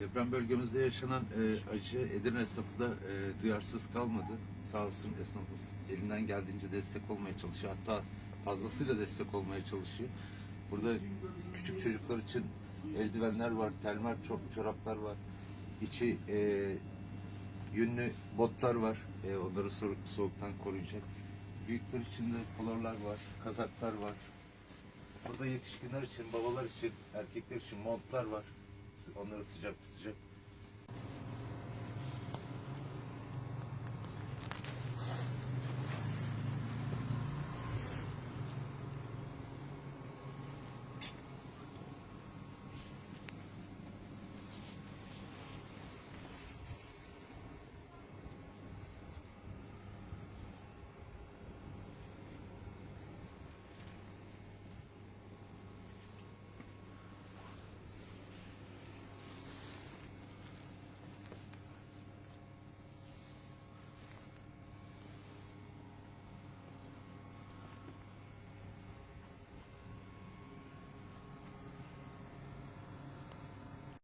Deprem bölgemizde yaşanan e, acı Edirne esnafı da e, duyarsız kalmadı. Sağ olsun esnafımız elinden geldiğince destek olmaya çalışıyor. Hatta fazlasıyla destek olmaya çalışıyor. Burada küçük çocuklar için eldivenler var, ço- çoraplar var. İçi e, yünlü botlar var. E, onları so- soğuktan koruyacak. Büyükler için de polarlar var, kazaklar var. Burada yetişkinler için, babalar için, erkekler için montlar var. Onları sıcak tutacak.